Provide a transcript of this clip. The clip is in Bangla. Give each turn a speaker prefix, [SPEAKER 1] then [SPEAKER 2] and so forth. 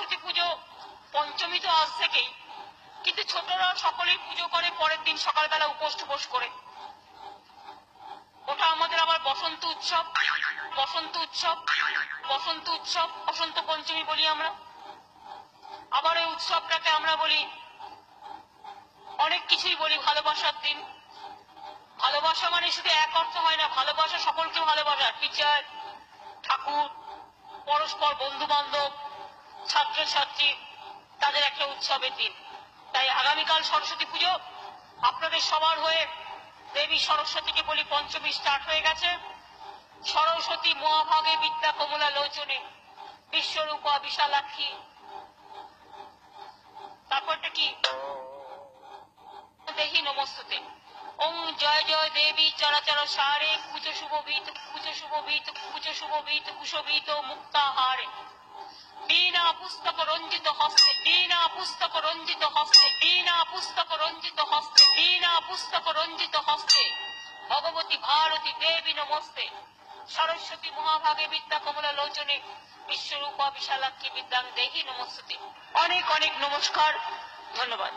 [SPEAKER 1] সরস্বতী পুজো পঞ্চমী তো আজ থেকেই। কিন্তু ছোটরা সকলেই পুজো করে পরের দিন সকালবেলা উপোস টুপোস করে। ওটা আমাদের আবার বসন্ত উৎসব বসন্ত উৎসব বসন্ত উৎসব, বসন্ত পঞ্চমী বলি আমরা। আবার এই উৎসবটাকে আমরা বলি অনেক কিছুই বলি ভালোবাসার দিন। ভালোবাসা মানে শুধু এক অর্থ হয় না, ভালোবাসা সকলকে ভালোবাসা। টিচার, ঠাকুর, পরস্পর বন্ধু বান্ধব ছাত্রছাত্রী, তাদের একটা উৎসবের দিন। তাই আগামীকাল সরস্বতী পুজো। আপনাদের সবার হয়ে দেবী সরস্বতীকে বলি পঞ্চমী স্টার্ট হয়ে গেছে। সরস্বতী মহাভাগে বিদ্যা, কমলা, লোচনে বিশ্বরূপা, বিশালাক্ষী। তারপরটা কি? দেহি নমস্তুতে। ওং জয় জয় দেবী, চরাচর সারে। কুচ শুভবিত কুচ শুভবিত কুচ শুভবিত কুশবিত, মুক্তাহারে। বীণা পুস্তক রঞ্জিত হস্তে বিনা পুস্তক রঞ্জিত হস্তে বিনা পুস্তক রঞ্জিত হস্তে বিনা পুস্তক রঞ্জিত হস্তে ভগবতী ভারতী দেবী নমস্তে সরস্বতী মহাভাগে বিদ্যা কমলা লোচনে বিশ্বরূপা বিশালাক্ষী বিদ্যাং দেহি নমস্তে অনেক অনেক নমস্কার ধন্যবাদ